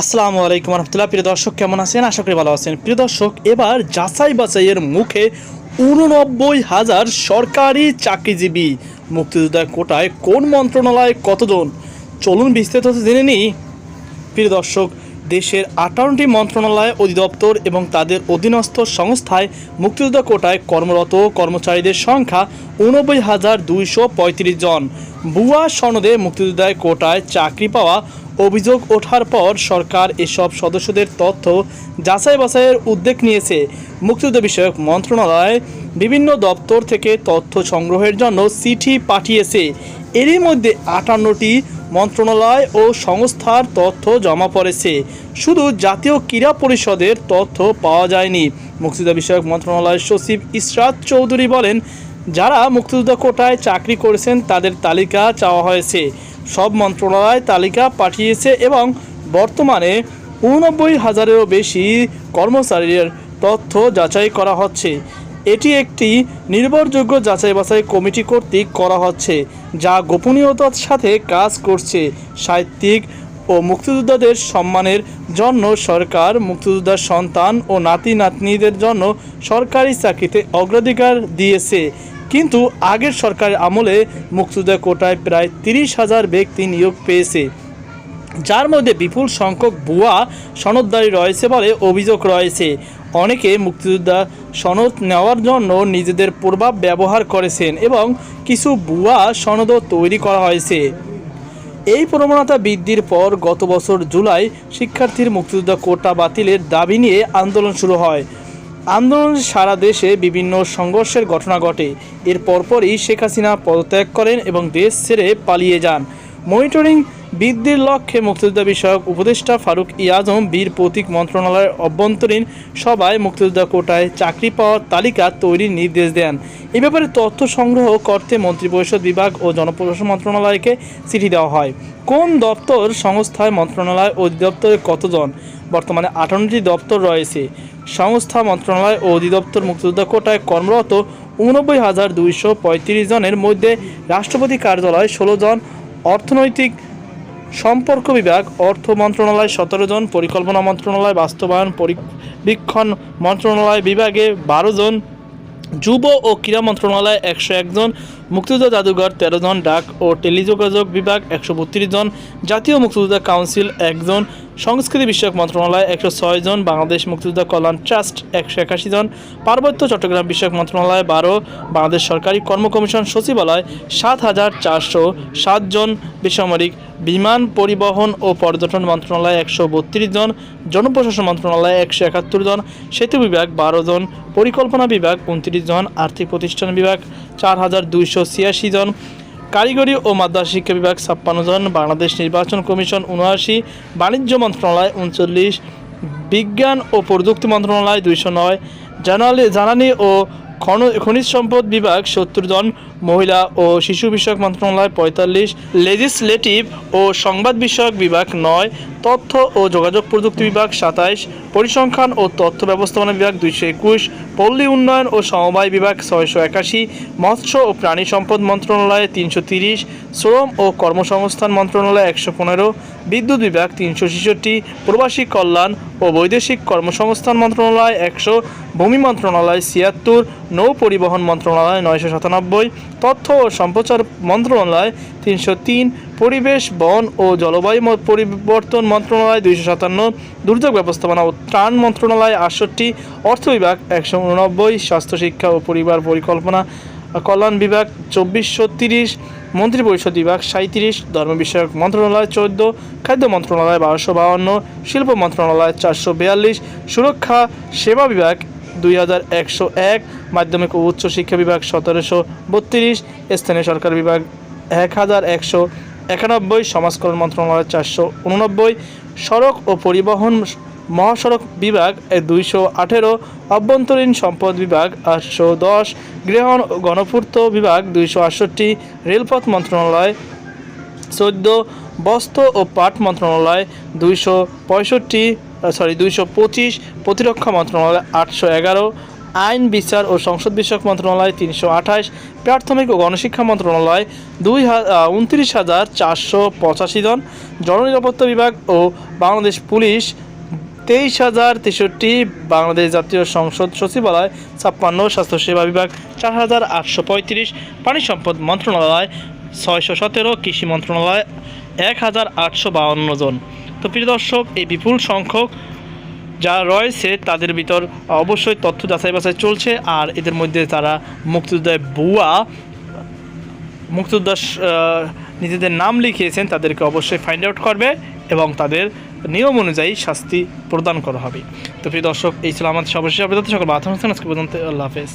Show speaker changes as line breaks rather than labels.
আসসালামু আলাইকুম রহমতুল্লাহ। প্রিয় দর্শক, কেমন আছেন? আশা করি ভালো আছেন। প্রিয় দর্শক, এবার যাচাই বাছাইয়ের মুখে উননব্বই হাজার সরকারি চাকরিজীবী মুক্তিযোদ্ধা কোটায় কোন মন্ত্রণালয় কতজন? চলুন বিস্তারিত জেনে নিই। প্রিয় দর্শক, দেশের আটান্নটি মন্ত্রণালয় অধিদপ্তর এবং তাদের অধীনস্থ সংস্থায় মুক্তিযোদ্ধা কোটায় কর্মরত কর্মচারীদের সংখ্যা উনব্বই হাজার দুইশো পঁয়ত্রিশ জন। বুয়া সনদে মুক্তিযোদ্ধায় কোটায় চাকরি পাওয়া অভিযোগ ওঠার পর সরকার এসব সদস্যদের তথ্য যাচাই বাছাইয়ের উদ্যোগ নিয়েছে। মুক্তিযুদ্ধ বিষয়ক মন্ত্রণালয় বিভিন্ন দপ্তর থেকে তথ্য সংগ্রহের জন্য চিঠি পাঠিয়েছে। এরই মধ্যে আটান্নটি মন্ত্রণালয় ও সংস্থার তথ্য জমা পড়েছে। শুধু জাতীয় ক্রীড়া পরিষদের তথ্য পাওয়া যায়নি। মুক্তিযোদ্ধা বিষয়ক মন্ত্রণালয়ের সচিব ইসরাত চৌধুরী বলেন যারা মুক্তিযোদ্ধা কোটায় চাকরি করেছেন তাদের তালিকা চাওয়া হয়েছে। সব মন্ত্রণালয় তালিকা পাঠিয়েছে এবং বর্তমানে উনব্বই হাজারেরও বেশি কর্মচারীর তথ্য যাচাই করা হচ্ছে। এটি একটি নির্ভরযোগ্য যাচাই বাছাই কমিটি কর্তৃক করা হচ্ছে, যা গোপনীয়তার সাথে কাজ করছে। সাহিত্যিক ও মুক্তিযোদ্ধাদের সম্মানের জন্য সরকার, মুক্তিযোদ্ধার সন্তান ও নাতি নাতনিদের জন্য সরকারি চাকরিতে অগ্রাধিকার দিয়েছে। কিন্তু আগের সরকারের আমলে মুক্তিযোদ্ধা কোটায় প্রায় তিরিশ হাজার ব্যক্তি নিয়োগ পেয়েছে। যার মধ্যে বিপুল সংখ্যক ভুয়া সনদদারি রয়েছে বলে অভিযোগ রয়েছে। অনেকে মুক্তিযোদ্ধা সনদ নেওয়ার জন্য নিজেদের প্রভাব ব্যবহার করেছেন এবং কিছু ভুয়া সনদও তৈরি করা হয়েছে। এই প্রবণতা বৃদ্ধির পর গত বছর জুলাই শিক্ষার্থীর মুক্তিযোদ্ধা কোটা বাতিলের দাবি নিয়ে আন্দোলন শুরু হয়। আন্দোলন সারা দেশে বিভিন্ন সংঘর্ষের ঘটনা ঘটে। এর পরপরই শেখ হাসিনা পদত্যাগ করেন এবং দেশ ছেড়ে পালিয়ে যান। মনিটরিং বৃদ্ধির লক্ষ্যে মুক্তিযোদ্ধা বিষয়ক উপদেষ্টা ফারুক ইয়াজম বীর প্রতীক মন্ত্রণালয়ের অভ্যন্তরীণ সভায় মুক্তিযোদ্ধা কোটায় চাকরি পাওয়ার তালিকা তৈরির নির্দেশ দেন। এ ব্যাপারে তথ্য সংগ্রহ করতে মন্ত্রিপরিষদ বিভাগ ও জনপ্রশাসন মন্ত্রণালয়কে চিঠি দেওয়া হয়। কোন দপ্তর সংস্থায় মন্ত্রণালয় অধিদপ্তরে কতজন? বর্তমানে আটান্নটি দপ্তর রয়েছে। সংস্থা মন্ত্রণালয় ও অধিদপ্তর মুক্তিযোদ্ধা কোটায় কর্মরত উনব্বই হাজার দুইশো পঁয়ত্রিশ জনের মধ্যে রাষ্ট্রপতি কার্যালয় ষোলো জন, অর্থনৈতিক সম্পর্ক বিভাগ, অর্থ মন্ত্রণালয় সতেরো জন, পরিকল্পনা মন্ত্রণালয় বাস্তবায়ন, পরিবীক্ষণ মন্ত্রণালয় বিভাগে বারো জন, যুব ও ক্রীড়া মন্ত্রণালয় একশো একজন মুক্তিযোদ্ধা জাদুঘর তেরো জন, ডাক ও টেলিযোগাযোগ বিভাগ একশো বত্রিশ জন, জাতীয় মুক্তিযোদ্ধা কাউন্সিল একজন সংস্কৃতি বিষয়ক মন্ত্রণালয় একশো ছয় জন, বাংলাদেশ মুক্তিযোদ্ধা কল্যাণ ট্রাস্ট একশো একাশি জন, পার্বত্য চট্টগ্রাম বিষয়ক মন্ত্রণালয় বারো, বাংলাদেশ সরকারি কর্ম কমিশন সচিবালয় সাত হাজার চারশো সাত জন, বেসামরিক বিমান পরিবহন ও পর্যটন মন্ত্রণালয় একশো বত্রিশ জন, জনপ্রশাসন মন্ত্রণালয় একশো একাত্তর জন, সেতু বিভাগ বারো জন, পরিকল্পনা বিভাগ উনত্রিশ জন, আর্থিক প্রতিষ্ঠান বিভাগ চার হাজার দুইশো ছিয়াশি জন কারিগরি ও মাদ্রাসা শিক্ষা বিভাগ ছাপ্পান্ন জন, বাংলাদেশ নির্বাচন কমিশন উনআশি, বাণিজ্য মন্ত্রণালয় উনচল্লিশ, বিজ্ঞান ও প্রযুক্তি মন্ত্রণালয় দুইশো নয়, জানালি জ্বালানি ও খন খনিজ সম্পদ বিভাগ সত্তর জন মহিলা ও শিশু বিষয়ক মন্ত্রণালয় পঁয়তাল্লিশ লেজিসলেটিভ ও সংবাদ বিষয়ক বিভাগ নয়, তথ্য ও যোগাযোগ প্রযুক্তি বিভাগ সাতাইশ, পরিসংখ্যান ও তথ্য ব্যবস্থাপনা বিভাগ দুইশো একুশ, পল্লী উন্নয়ন ও সমবায় বিভাগ ছয়শো একাশি, মৎস্য ও প্রাণী সম্পদ মন্ত্রণালয় তিনশো তিরিশ, শ্রম ও কর্মসংস্থান মন্ত্রণালয় একশো পনেরো, বিদ্যুৎ বিভাগ তিনশো ছেষট্টি, প্রবাসী কল্যাণ ও বৈদেশিক কর্মসংস্থান মন্ত্রণালয় একশো, ভূমি মন্ত্রণালয় ছিয়াত্তর, নৌ পরিবহন মন্ত্রণালয় নয়শো সাতানব্বই তথ্য ও সম্প্রচার মন্ত্রণালয় তিনশো তিন, পরিবেশ, বন ও জলবায়ু পরিবর্তন মন্ত্রণালয় দুইশো সাতান্ন, দুর্যোগ ব্যবস্থাপনা ও ত্রাণ মন্ত্রণালয় আটষট্টি, অর্থ বিভাগ একশো উননব্বই, স্বাস্থ্য শিক্ষা ও পরিবার পরিকল্পনা কল্যাণ বিভাগ চব্বিশশো তিরিশ, মন্ত্রিপরিষদ বিভাগ সাঁত্রিশ ধর্ম বিষয়ক মন্ত্রণালয় চোদ্দ, খাদ্য মন্ত্রণালয় বারোশো বাউন্ন, শিল্প মন্ত্রণালয় চারশো বিয়াল্লিশ, সুরক্ষা, সেবা বিভাগ দুই হাজার একশো এক, মাধ্যমিক ও উচ্চ শিক্ষা বিভাগ সতেরোশো বত্রিশ, স্থানীয় সরকার বিভাগ এক হাজার একশো একানব্বই, সমাজকল্যাণ মন্ত্রণালয় চারশো উননব্বই, সড়ক ও পরিবহন মহাসড়ক বিভাগ দুইশো আঠেরো, অভ্যন্তরীণ সম্পদ বিভাগ আটশো দশ গৃহ ও গণপূর্ত বিভাগ দুইশো আটষট্টি, রেলপথ মন্ত্রণালয় চোদ্দ, বস্ত্র ও পাট মন্ত্রণালয় দুইশো পঁয়ষট্টি সরি দুইশো পঁচিশ প্রতিরক্ষা মন্ত্রণালয় আটশো এগারো, আইন বিচার ও সংসদ বিষয়ক মন্ত্রণালয় তিনশো আঠাশ, প্রাথমিক ও গণশিক্ষা মন্ত্রণালয় দুই উনত্রিশ হাজার চারশো পঁচাশি জন, জননিরাপত্তা বিভাগ ও বাংলাদেশ পুলিশ তেইশ হাজার তেষট্টি, বাংলাদেশ জাতীয় সংসদ সচিবালয় ছাপ্পান্ন, স্বাস্থ্যসেবা বিভাগ চার হাজার আটশো পঁয়ত্রিশ, পানি সম্পদ মন্ত্রণালয় ছয়শো সতেরো, কৃষি মন্ত্রণালয় এক হাজার আটশো বাউন্ন জন। তো প্রিয় দর্শক, এই বিপুল সংখ্যক যারা রয়েছে, তাদের ভিতর অবশ্যই তথ্য যাচাই বাছাই চলছে আর এদের মধ্যে তারা মুক্তিযোদ্ধায় বুয়া মুক্তিযোদ্ধা নিজেদের নাম লিখিয়েছেন, তাদেরকে অবশ্যই ফাইন্ড আউট করবে এবং তাদের নিয়ম অনুযায়ী শাস্তি প্রদান করা হবে। তো প্রিয় দর্শক, এই ছিল আমাদের সর্বশেষ আবেদন সকল বাথরুম আজকে পর্যন্ত আল্লাহ হাফেজ।